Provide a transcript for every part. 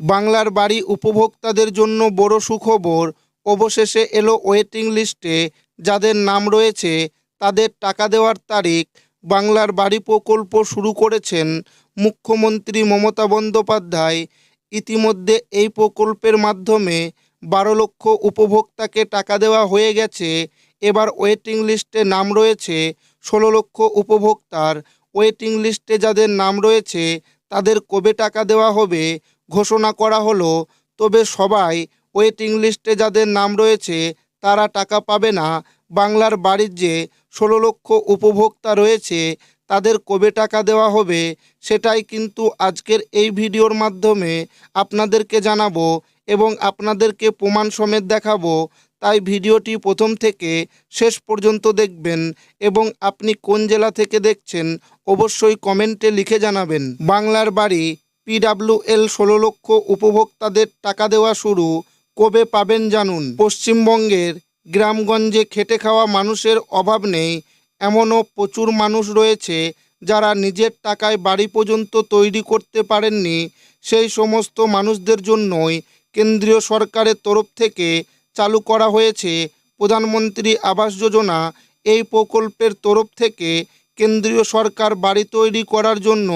বাংলার বাড়ি উপভোক্তাদের জন্য বড় সুখবর। অবশেষে এলো ওয়েটিং লিস্টে যাদের নাম রয়েছে, তাদের টাকা দেওয়ার তারিখ। বাংলার বাড়ি প্রকল্প শুরু করেছেন মুখ্যমন্ত্রী মমতা বন্দ্যোপাধ্যায়। ইতিমধ্যে এই প্রকল্পের মাধ্যমে বারো লক্ষ উপভোক্তাকে টাকা দেওয়া হয়ে গেছে। এবার ওয়েটিং লিস্টে নাম রয়েছে ষোলো লক্ষ উপভোক্তার। ওয়েটিং লিস্টে যাদের নাম রয়েছে, তাদের কবে টাকা দেওয়া হবে ঘোষণা করা হলো, তবে সবাই ওয়েটিং লিস্টে যাদের নাম রয়েছে তারা টাকা পাবে না। বাংলার বাড়ির যে ষোলো লক্ষ উপভোক্তা রয়েছে, তাদের কবে টাকা দেওয়া হবে সেটাই কিন্তু আজকের এই ভিডিওর মাধ্যমে আপনাদেরকে জানাব এবং আপনাদেরকে প্রমাণ সমেত দেখাবো। তাই ভিডিওটি প্রথম থেকে শেষ পর্যন্ত দেখবেন এবং আপনি কোন জেলা থেকে দেখছেন অবশ্যই কমেন্টে লিখে জানাবেন। বাংলার বাড়ি পিডাব্লিউএল ষোলো লক্ষ উপভোক্তাদের টাকা দেওয়া শুরু। কবে পাবেন জানুন। পশ্চিমবঙ্গের গ্রামগঞ্জে খেটে খাওয়া মানুষের অভাব নেই, এমনও প্রচুর মানুষ রয়েছে যারা নিজের টাকায় বাড়ি পর্যন্ত তৈরি করতে পারেননি। সেই সমস্ত মানুষদের জন্যই কেন্দ্রীয় সরকারের তরফ থেকে চালু করা হয়েছে প্রধানমন্ত্রী আবাস যোজনা। এই প্রকল্পের তরফ থেকে কেন্দ্রীয় সরকার বাড়ি তৈরি করার জন্য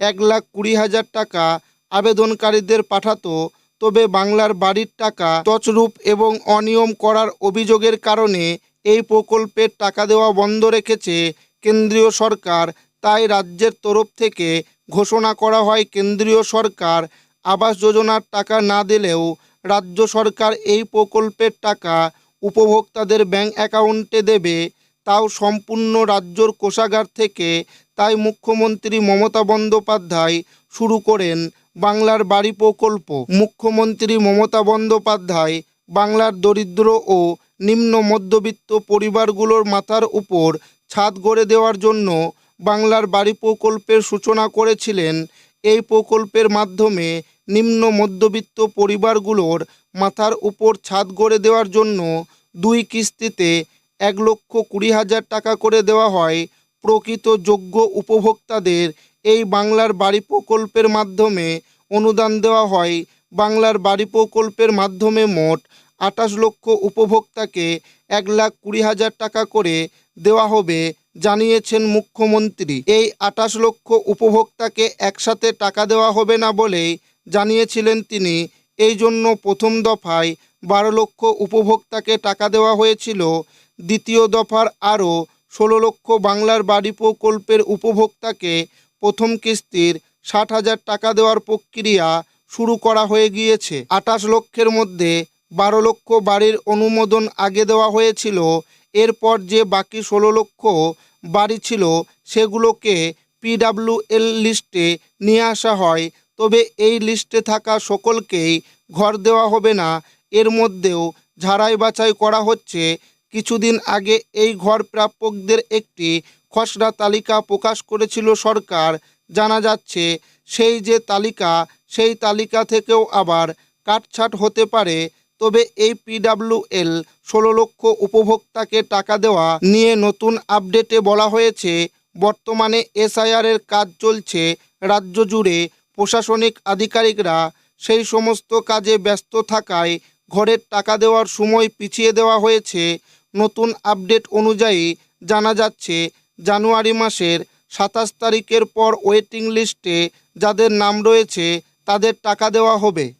এক লাখ কুড়ি হাজার টাকা আবেদনকারীদের পাঠাতো, তবে বাংলার বাড়ির টাকা তছরূপ এবং অনিয়ম করার অভিযোগের কারণে এই প্রকল্পের টাকা দেওয়া বন্ধ রেখেছে কেন্দ্রীয় সরকার। তাই রাজ্যের তরফ থেকে ঘোষণা করা হয়, কেন্দ্রীয় সরকার আবাস যোজনার টাকা না দিলেও রাজ্য সরকার এই প্রকল্পের টাকা উপভোক্তাদের ব্যাংক অ্যাকাউন্টে দেবে। তাও সম্পূর্ণ রাজ্যর কোষাগার থেকে তাই মুখ্যমন্ত্রী মমতা বন্দ্যোপাধ্যায় শুরু করেন বাংলার বাড়ি প্রকল্প। মুখ্যমন্ত্রী মমতা বন্দ্যোপাধ্যায় বাংলার দরিদ্র ও নিম্ন মধ্যবিত্ত পরিবারগুলোর মাথার উপর ছাদ গড়ে দেওয়ার জন্য বাংলার বাড়ি প্রকল্পের সূচনা করেছিলেন। এই প্রকল্পের মাধ্যমে নিম্ন মধ্যবিত্ত পরিবারগুলোর মাথার উপর ছাদ গড়ে দেওয়ার জন্য দুই কিস্তিতে এক লক্ষ কুড়ি হাজার টাকা করে দেওয়া হয়। প্রকৃত যোগ্য উপভোক্তাদের এই বাংলার বাড়ি প্রকল্পের মাধ্যমে অনুদান দেওয়া হয়। বাংলার বাড়ি প্রকল্পের মাধ্যমে মোট আঠাশ লক্ষ উপভোক্তাকে এক লাখ কুড়ি হাজার টাকা করে দেওয়া হবে, জানিয়েছেন মুখ্যমন্ত্রী। এই আঠাশ লক্ষ উপভোক্তাকে একসাথে টাকা দেওয়া হবে না বলেই জানিয়েছিলেন তিনি। এই জন্য প্রথম দফায় বারো লক্ষ উপভোক্তাকে টাকা দেওয়া হয়েছিল। দ্বিতীয় দফার আরও ষোলো লক্ষ বাংলার বাড়ি প্রকল্পের উপভোক্তাকে প্রথম কিস্তির ষাট হাজার টাকা দেওয়ার প্রক্রিয়া শুরু করা হয়ে গিয়েছে। আঠাশ লক্ষের মধ্যে বারো লক্ষ বাড়ির অনুমোদন আগে দেওয়া হয়েছিল। এরপর যে বাকি ষোলো লক্ষ বাড়ি ছিল, সেগুলোকে পিডাব্লিউএল লিস্টে নিয়ে আসা হয়। তবে এই লিস্টে থাকা সকলকেই ঘর দেওয়া হবে না। এর মধ্যেও ঝাড়াই বাছাই করা হচ্ছে। কিছুদিন আগে এই ঘর প্রাপকদের একটি খসড়া তালিকা প্রকাশ করেছিল সরকার। জানা যাচ্ছে, সেই যে তালিকা, সেই তালিকা থেকেও আবার কাটছাট হতে পারে। তবে এই পিডাব্লিউএল ষোলো লক্ষ উপভোক্তাকে টাকা দেওয়া নিয়ে নতুন আপডেটে বলা হয়েছে, বর্তমানে এসআইআরের কাজ চলছে রাজ্য জুড়ে। প্রশাসনিক আধিকারিকরা সেই সমস্ত কাজে ব্যস্ত থাকায় ঘরের টাকা দেওয়ার সময় পিছিয়ে দেওয়া হয়েছে। নতুন আপডেট অনুযায়ী জানা যাচ্ছে, জানুয়ারি মাসের সাতাশ তারিখের পর ওয়েটিং লিস্টে যাদের নাম রয়েছে তাদের টাকা দেওয়া হবে।